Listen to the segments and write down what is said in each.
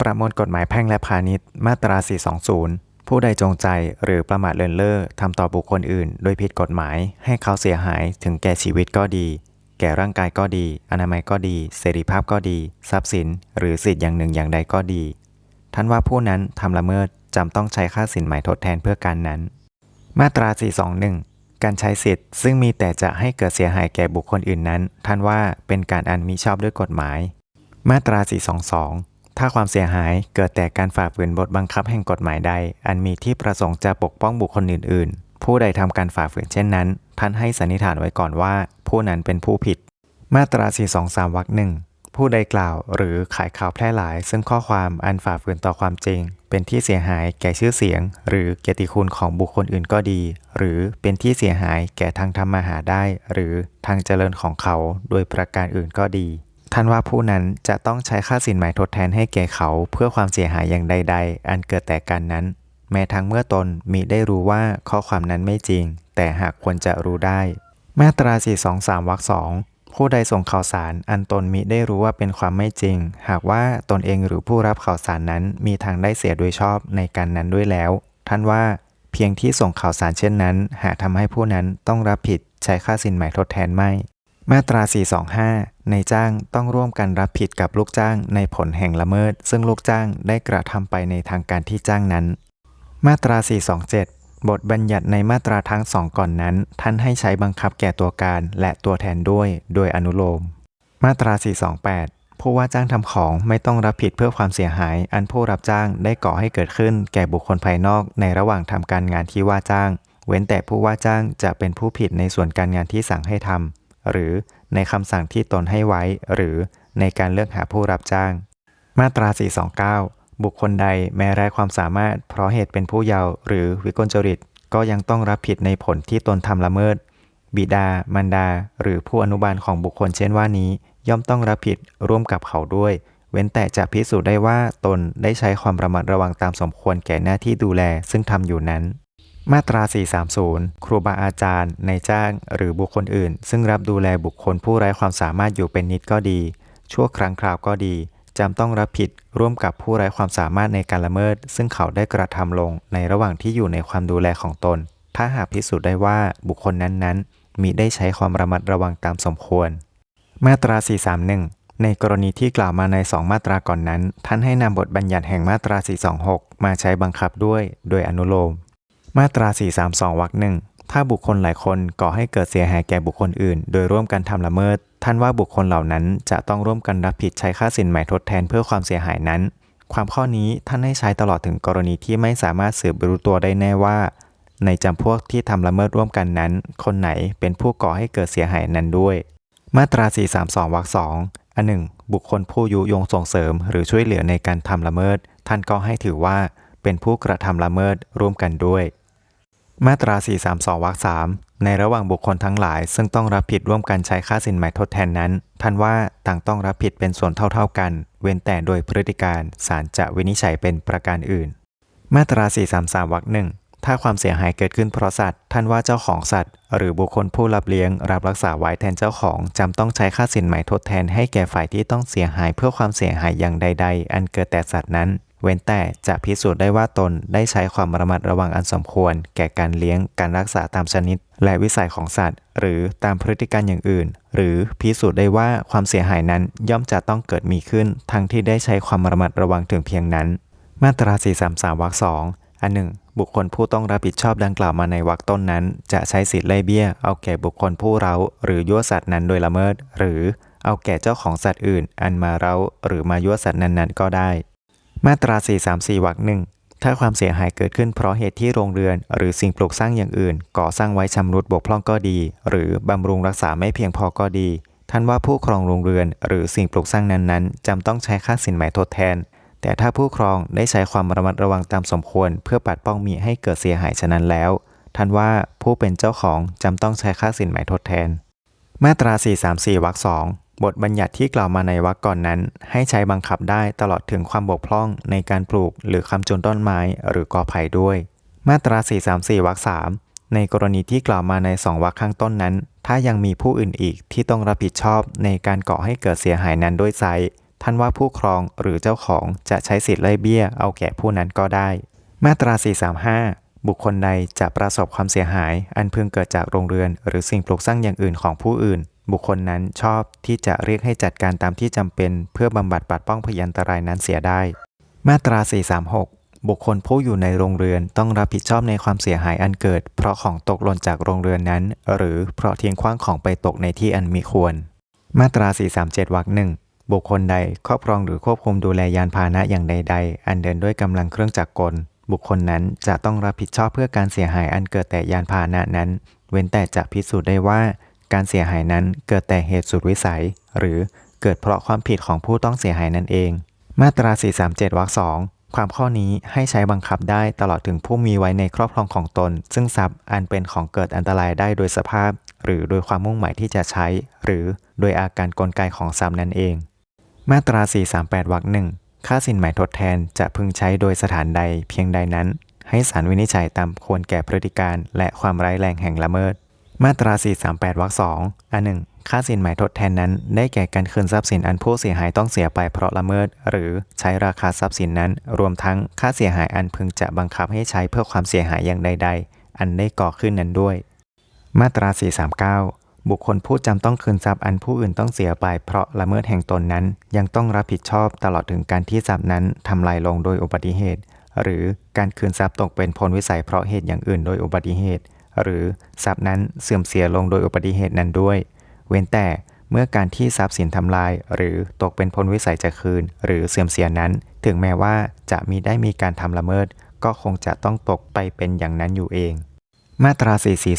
ประมวลกฎหมายแพ่งและพาณิชย์ มาตรา 420 ผู้ใดจงใจหรือประมาทเลินเล่อทำต่อบุคคลอื่น โดยผิดกฎหมาย ให้เขาเสียหายถึงแก่ชีวิตก็ดี แก่ร่างกายก็ดี อนามัยก็ดี เสรีภาพก็ดี ทรัพย์สิน หรือสิทธิ์อย่างหนึ่งอย่างใดก็ดี ท่านว่าผู้นั้นทำละเมิดจำต้องใช้ค่าสินไหมทดแทนเพื่อการนั้น มาตรา 421 การใช้สิทธิ์ ซึ่งมีแต่จะให้เกิดเสียหายแก่บุคคลอื่นนั้น ท่านว่าเป็นการอันมิชอบด้วยกฎหมาย มาตรา 422 ถ้าความเสียหายเกิดแต่การฝ่าฝืนบทบังคับแห่งกฎหมายใด อันมีที่ประสงค์จะปกป้องบุคคลอื่น ๆ ผู้ใดทำการฝ่าฝืนเช่นนั้น ท่านให้สันนิษฐานไว้ก่อนว่า ผู้นั้นเป็นผู้ผิด มาตรา 423 วรรคหนึ่งผู้ใดกล่าวหรือขายข่าวแพร่หลาย ซึ่งข้อความอันฝ่าฝืนต่อความจริง เป็นที่เสียหายแก่ชื่อเสียง หรือเกียรติคุณของบุคคลอื่นก็ดี หรือเป็นที่เสียหายแก่ทางทำมาหาได้ หรือทางเจริญของเขาโดยประการอื่นก็ดี ท่านว่าผู้นั้นจะต้องใช้ค่าสินไหมทดแทนให้แก่เขาเพื่อความเสียหายอย่างใด ๆ อันเกิดแต่การนั้น แม้ทั้งเมื่อตนมิได้รู้ว่าข้อความนั้นไม่จริง แต่หากควรจะรู้ได้ มาตรา423วรรคสองผู้ใดส่งข่าวสารอันตนมิได้รู้ว่าเป็นความไม่จริง หากว่าตนเองหรือผู้รับข่าวสารนั้นมีทางได้เสียโดยชอบในการนั้นด้วยแล้ว ท่านว่าเพียงที่ส่งข่าวสารเช่นนั้น หากทำให้ผู้นั้นต้องรับผิดใช้ค่าสินไหมทดแทนไม่ มาตรา 425 ในจ้างต้องร่วมกันรับผิดกับลูกจ้างในผลแห่งละเมิด ซึ่งลูกจ้างได้กระทำไปในทางการที่จ้างนั้น มาตรา 427 บทบัญญัติในมาตราทั้งสองก่อนนั้น ท่านให้ใช้บังคับแก่ตัวการและตัวแทนด้วย โดยอนุโลม มาตรา 428 ผู้ว่าจ้างทำของไม่ต้องรับผิดเพื่อความเสียหาย อันผู้รับจ้างได้ก่อให้เกิดขึ้นแก่บุคคลภายนอกในระหว่างทำการงานที่ว่าจ้าง เว้นแต่ผู้ว่าจ้างจะเป็นผู้ผิดในส่วนการงานที่สั่งให้ทำ หรือในคำสั่งที่ตนให้ไว้ หรือในการเลือกหาผู้รับจ้าง มาตรา 429 บุคคลใดแม้ไร้ความสามารถ เพราะเหตุเป็นผู้เยาว์หรือวิกลจริต ก็ยังต้องรับผิดในผลที่ตนทำละเมิด บิดา มารดา หรือผู้อนุบาลของบุคคลเช่นว่านี้ ย่อมต้องรับผิดร่วมกับเขาด้วย เว้นแต่จะพิสูจน์ได้ว่าตนได้ใช้ความระมัดระวังตามสมควรแก่หน้าที่ดูแลซึ่งทำอยู่นั้น มาตรา 430 ครูบาอาจารย์นายจ้างหรือบุคคลอื่น ซึ่งรับดูแลบุคคลผู้ไร้ความสามารถอยู่เป็นนิดก็ดี ชั่วครั้งคราวก็ดีจำต้องรับผิดร่วมกับผู้ไร้ความสามารถในการละเมิด ซึ่งเขาได้กระทำลงในระหว่างที่อยู่ในความดูแลของตน ถ้าหากพิสูจน์ได้ว่าบุคคลนั้นๆ มิได้ใช้ความระมัดระวังตามสมควร มาตรา 431 ในกรณีที่กล่าวมาใน 2 มาตราก่อนนั้น ท่านให้นำบทบัญญัติแห่งมาตรา 426 มาใช้บังคับด้วย โดยอนุโลม มาตรา 432 วรรคหนึ่ง ถ้าบุคคลหลายคนก่อให้เกิดเสียหายแก่บุคคลอื่น โดยร่วมกันทำละเมิด ท่านว่าบุคคลเหล่านั้นจะต้องร่วมกันรับผิดใช้ค่าสินไหม่ทดแทนเพื่อความเสียหายนั้น ความข้อนี้ท่านให้ใช้ตลอดถึงกรณีที่ไม่สามารถสืบรู้ตัวได้แน่ว่า ในจำพวกที่ทำละเมิดร่วมกันนั้น คนไหนเป็นผู้ก่อให้เกิดเสียหายนั้นด้วย มาตรา 432 วรรคสองอันหนึ่งบุคคลผู้ยุยงส่งเสริม หรือช่วยเหลือในการทำละเมิด ท่านก็ให้ถือว่าเป็นผู้กระทำละเมิดร่วมกันด้วย มาตรา 432 วรรคสามในระหว่างบุคคลทั้งหลาย ซึ่งต้องรับผิดร่วมกันใช้ค่าสินไหมทดแทนนั้น ท่านว่าต่างต้องรับผิดเป็นส่วนเท่าๆกัน เว้นแต่โดยพฤติการศาลจะวินิจฉัยเป็นประการอื่น มาตรา 433 วรรคหนึ่งถ้าความเสียหายเกิดขึ้นเพราะสัตว์ ท่านว่าเจ้าของสัตว์ หรือบุคคลผู้รับเลี้ยง รับรักษาไว้แทนเจ้าของจำต้องใช้ค่าสินไหมทดแทนให้แก่ฝ่ายที่ต้องเสียหายเพื่อความเสียหายอย่างใด ๆ อันเกิดแต่สัตว์นั้น เว้นแต่จะพิสูจน์ได้ว่าตนได้ใช้ความระมัดระวังอันสมควร แก่การเลี้ยงการรักษาตามชนิด และวิสัยของสัตว์ หรือตามพฤติการอย่างอื่น หรือพิสูจน์ได้ว่าความเสียหายนั้นย่อมจะต้องเกิดมีขึ้น ทั้งที่ได้ใช้ความระมัดระวังถึงเพียงนั้น มาตรา 433วรรคสองอันหนึ่งบุคคลผู้ต้องรับผิดชอบดังกล่าวมาในวรรคต้นนั้น จะใช้สิทธิ์ไล่เบี้ย เอาแก่บุคคลผู้เร้า หรือยั่วสัตว์นั้นโดยละเมิด หรือเอาแก่เจ้าของสัตว์อื่น อันมาเร้า หรือมายั่วสัตว์นั้นๆ ก็ได้ มาตรา 434 วรรคหนึ่งถ้าความเสียหายเกิดขึ้นเพราะเหตุที่โรงเรือน หรือสิ่งปลูกสร้างอย่างอื่น ก่อสร้างไว้ชำรุดบกพร่องก็ดี หรือบำรุงรักษาไม่เพียงพอก็ดี ท่านว่าผู้ครองโรงเรือน หรือสิ่งปลูกสร้างนั้นๆจำต้องใช้ค่าสินไหมทดแทน แต่ถ้าผู้ครองได้ใช้ความระมัดระวังตามสมควร เพื่อปัดป้องมิให้เกิดเสียหายฉะนั้นแล้ว ท่านว่าผู้เป็นเจ้าของจำต้องใช้ค่าสินไหมทดแทน มาตรา 434 วรรคสอง บทบัญญัติที่กล่าวมาในวรรคก่อนนั้น ให้ใช้บังคับได้ตลอดถึงความบกพร่องในการปลูกหรือคำจุนต้นไม้หรือกอไผ่ด้วย มาตรา 434วรรคสามในกรณีที่กล่าวมาในสองวรรคข้างต้นนั้น ถ้ายังมีผู้อื่นอีกที่ต้องรับผิดชอบในการก่อให้เกิดเสียหายนั้นด้วยไซท่านว่าผู้ครองหรือเจ้าของจะใช้สิทธิ์ไล่เบี้ยเอาแก่ผู้นั้นก็ได้ มาตรา 435 บุคคลใดจะประสบความเสียหาย อันพึงเกิดจากโรงเรือน หรือสิ่งปลูกสร้างอย่างอื่นของผู้อื่น บุคคลนั้นชอบที่จะเรียกให้จัดการตามที่จำเป็น เพื่อบำบัดปัดป้องพยันตรายนั้นเสียได้ มาตรา 436 บุคคลผู้อยู่ในโรงเรือนต้องรับผิดชอบในความเสียหายอันเกิด เพราะของตกหล่นจากโรงเรือนนั้น หรือเพราะทิ้งขว้างของไปตกในที่อันมิควร มาตรา 437วรรคหนึ่งบุคคลใดครอบครองหรือควบคุมดูแลยานพาหนะอย่างใด ๆ อันเดินด้วยกำลังเครื่องจักรกล บุคคลนั้นจะต้องรับผิดชอบเพื่อการเสียหายอันเกิดแต่ยานพาหนะนั้น เว้นแต่จะพิสูจน์ได้ว่า การเสียหายนั้นเกิดแต่เหตุสุดวิสัย หรือเกิดเพราะความผิดของผู้ต้องเสียหายนั่นเอง มาตรา 437 วรรคสองความข้อนี้ให้ใช้บังคับได้ตลอดถึงผู้มีไว้ในครอบครองของตน ซึ่งทรัพย์อันเป็นของเกิดอันตรายได้โดยสภาพ หรือโดยความมุ่งหมายที่จะใช้ หรือโดยอาการกลไกของทรัพย์นั่นเอง มาตรา 438 วรรคหนึ่งค่าสินไหมทดแทนจะพึงใช้โดยสถานใดเพียงใดนั้น ให้ศาลวินิจฉัยตามควรแก่พฤติการและความร้ายแรงแห่งละเมิด มาตรา 438 วรรคสองอันหนึ่งค่าสินหมายทดแทนนั้น ได้แก่การคืนทรัพย์สินอันผู้เสียหายต้องเสียไปเพราะละเมิด หรือใช้ราคาทรัพย์สินนั้น รวมทั้งค่าเสียหายอันพึงจะบังคับให้ใช้เพื่อความเสียหายอย่างใด ๆ อันได้ก่อขึ้นนั้นด้วย มาตรา 439 บุคคลผู้จำต้องคืนทรัพย์อันผู้อื่นต้องเสียไปเพราะละเมิดแห่งตนนั้น ยังต้องรับผิดชอบตลอดถึงการที่ทรัพย์นั้นทำลายลงโดยอุบัติเหตุ หรือการคืนทรัพย์ตกเป็นผลวิสัยเพราะเหตุอย่างอื่นโดยอุบัติเหตุ หรือทรัพย์นั้นเสื่อมเสียลงโดยอุบัติเหตุนั้นด้วย เว้นแต่เมื่อการที่ทรัพย์สินทำลาย หรือตกเป็นผลวิสัยจะคืน หรือเสื่อมเสียนั้น ถึงแม้ว่าจะมีได้มีการทำละเมิด ก็คงจะต้องตกไปเป็นอย่างนั้นอยู่เอง มาตรา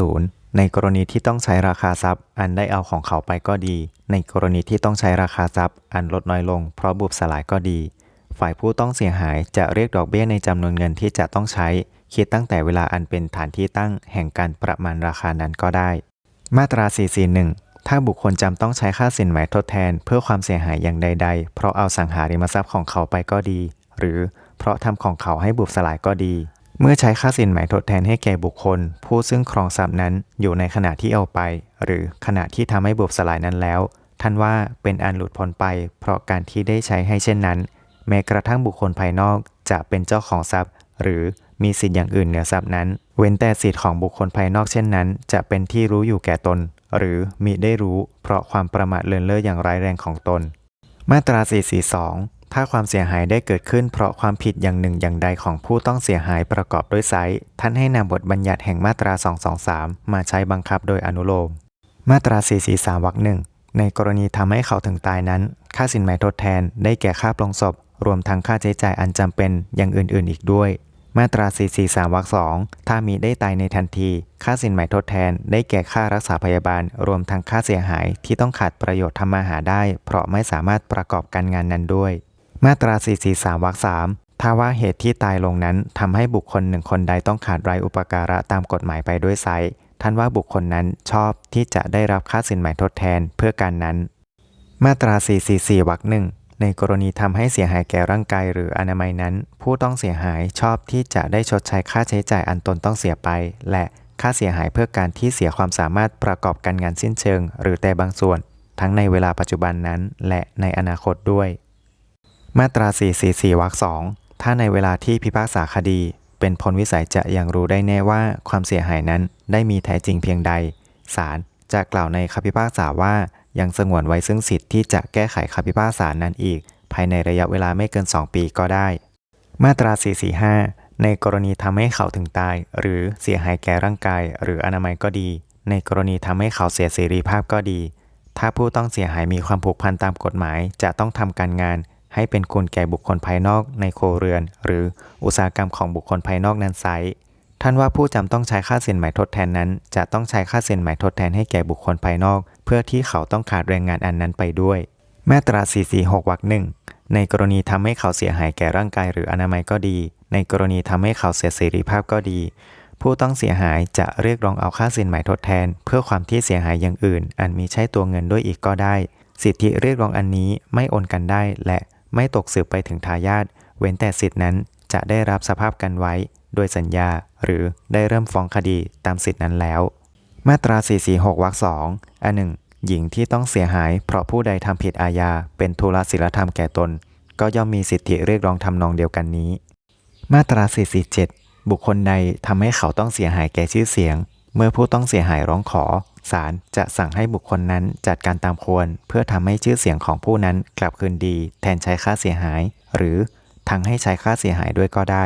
440 ในกรณีที่ต้องใช้ราคาทรัพย์ อันได้เอาของเขาไปก็ดี ในกรณีที่ต้องใช้ราคาทรัพย์ อันลดน้อยลง เพราะบุบสลายก็ดี ฝ่ายผู้ต้องเสียหายจะเรียกดอกเบี้ยในจำนวนเงินที่จะต้องใช้ คิดตั้งแต่เวลาอันเป็นฐานที่ตั้งแห่งการประมาณราคานั้นก็ได้ มาตรา 441 ถ้าบุคคลจำต้องใช้ค่าสินไหมทดแทน เพื่อความเสียหายอย่างใด ๆ เพราะเอาสังหาริมทรัพย์ของเขาไปก็ดี หรือเพราะทำของเขาให้บุบสลายก็ดี เมื่อใช้ค่าสินไหมทดแทนให้แก่บุคคล ผู้ซึ่งครองทรัพย์นั้นอยู่ในขณะที่เอาไป หรือขณะที่ทำให้บุบสลายนั้นแล้ว ท่านว่าเป็นอันหลุดพ้นไป เพราะการที่ได้ใช้ให้เช่นนั้น แม้กระทั่งบุคคลภายนอกจะเป็นเจ้าของทรัพย์ หรือ มีสิทธิ์อย่างอื่นเหนือทรัพย์นั้น เว้นแต่สิทธิ์ของบุคคลภายนอกเช่นนั้น จะเป็นที่รู้อยู่แก่ตน หรือมิได้รู้ เพราะความประมาทเลินเล่ออย่างร้ายแรงของตน มาตรา 442 ถ้าความเสียหายได้เกิดขึ้น เพราะความผิดอย่างหนึ่งอย่างใดของผู้ต้องเสียหายประกอบด้วยไซท่านให้นำบทบัญญัติแห่งมาตรา 223 มาใช้บังคับโดยอนุโลม มาตรา 443วรรคหนึ่งในกรณีทำให้เขาถึงตายนั้น ค่าสินไหมทดแทนได้แก่ค่าปลงศพ รวมทั้งค่าใช้จ่ายอันจำเป็นอย่างอื่นๆ อีกด้วย มาตรา 443 วรรคสองถ้ามีได้ตายในทันที ค่าสินไหมทดแทน ได้แก่ค่ารักษาพยาบาล รวมทั้งค่าเสียหายที่ต้องขาดประโยชน์ทำมาหาได้ เพราะไม่สามารถประกอบการงานนั้นด้วย มาตรา 443 วรรคสามถ้าว่าเหตุที่ตายลงนั้นทำให้บุคคลหนึ่งคนใดต้องขาดไร้อุปการะตามกฎหมายไปด้วยไซส์ท่านว่าบุคคลนั้นชอบที่จะได้รับค่าสินไหมทดแทนเพื่อการนั้น มาตรา 444 วรรคหนึ่ง ในกรณีทำให้เสียหายแก่ร่างกายหรืออนามัยนั้น ผู้ต้องเสียหายชอบที่จะได้ชดใช้ค่าใช้จ่ายอันตนต้องเสียไป และค่าเสียหายเพื่อการที่เสียความสามารถประกอบการงานสิ้นเชิง หรือแต่บางส่วน ทั้งในเวลาปัจจุบันนั้น และในอนาคตด้วย มาตรา 444 วรรคสองถ้าในเวลาที่พิพากษาคดี เป็นผลวิสัยจะยังรู้ได้แน่ว่าความเสียหายนั้นได้มีแท้จริงเพียงใด ศาลจะกล่าวในคำพิพากษาว่า ยังสงวนไว้ซึ่งสิทธิ์ที่จะแก้ไขคำพิพากษานั้นอีก ภายในระยะเวลาไม่เกิน 2 ปีก็ได้ มาตรา 445 ในกรณีทำให้เขาถึงตาย หรือเสียหายแก่ร่างกาย หรืออนามัยก็ดี ในกรณีทำให้เขาเสียเสรีภาพก็ดี ถ้าผู้ต้องเสียหายมีความผูกพันตามกฎหมาย จะต้องทำการงาน ให้เป็นคุณแก่บุคคลภายนอกในโครเรือน หรืออุตสาหกรรมของบุคคลภายนอกนั้นไซส์ท่านว่าผู้จำต้องใช้ค่าสินไหมทดแทนนั้น จะต้องใช้ค่าสินไหมทดแทนให้แก่บุคคลภายนอก เพื่อที่เขาต้องขาดแรงงานอันนั้นไปด้วย มาตรา 446 วรรคหนึ่งในกรณีทำให้เขาเสียหายแก่ร่างกายหรืออนามัยก็ดี ในกรณีทำให้เขาเสียเสรีภาพก็ดี ผู้ต้องเสียหายจะเรียกร้องเอาค่าสินไหมทดแทน เพื่อความที่เสียหายอย่างอื่น อันมีใช้ตัวเงินด้วยอีกก็ได้ สิทธิเรียกร้องอันนี้ไม่โอนกันได้ และไม่ตกสืบไปถึงทายาทเว้นแต่สิทธินั้นจะได้รับสภาพกันไว้ โดยสัญญา หรือได้เริ่มฟ้องคดีตามสิทธินั้นแล้ว มาตรา 446 วรรคสองอันหนึ่งหญิงที่ต้องเสียหายเพราะผู้ใดทำผิดอาญาเป็นทุรศิลธรรมแก่ตน ก็ย่อมมีสิทธิเรียกร้องทำนองเดียวกันนี้ มาตรา 447 บุคคลใดทำให้เขาต้องเสียหายแก่ชื่อเสียง เมื่อผู้ต้องเสียหายร้องขอศาลจะสั่งให้บุคคลนั้นจัดการตามควร เพื่อทำให้ชื่อเสียงของผู้นั้นกลับคืนดี แทนใช้ค่าเสียหาย หรือทั้งให้ใช้ค่าเสียหายด้วยก็ได้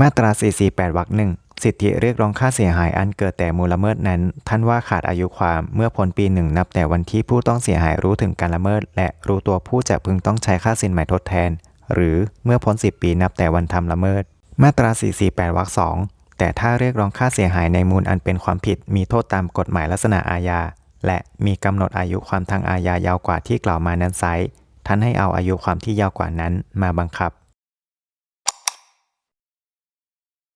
มาตรา 448 วรรคหนึ่ง สิทธิเรียกร้องค่าเสียหายอันเกิดแต่มูลละเมิดนั้น ท่านว่าขาดอายุความเมื่อพ้นปีหนึ่งนับแต่วันที่ผู้ต้องเสียหายรู้ถึงการละเมิด และรู้ตัวผู้จะพึงต้องใช้ค่าสินไหมทดแทน หรือเมื่อพ้น 10 ปีนับแต่วันทำละเมิด มาตรา 448 วรรคสองแต่ถ้าเรียกร้องค่าเสียหายในมูลอันเป็นความผิด มีโทษตามกฎหมายลักษณะอาญา และมีกำหนดอายุความทางอาญายาวกว่าที่กล่าวมานั้นไซท่านให้เอาอายุความที่ยาวกว่านั้นมาบังคับ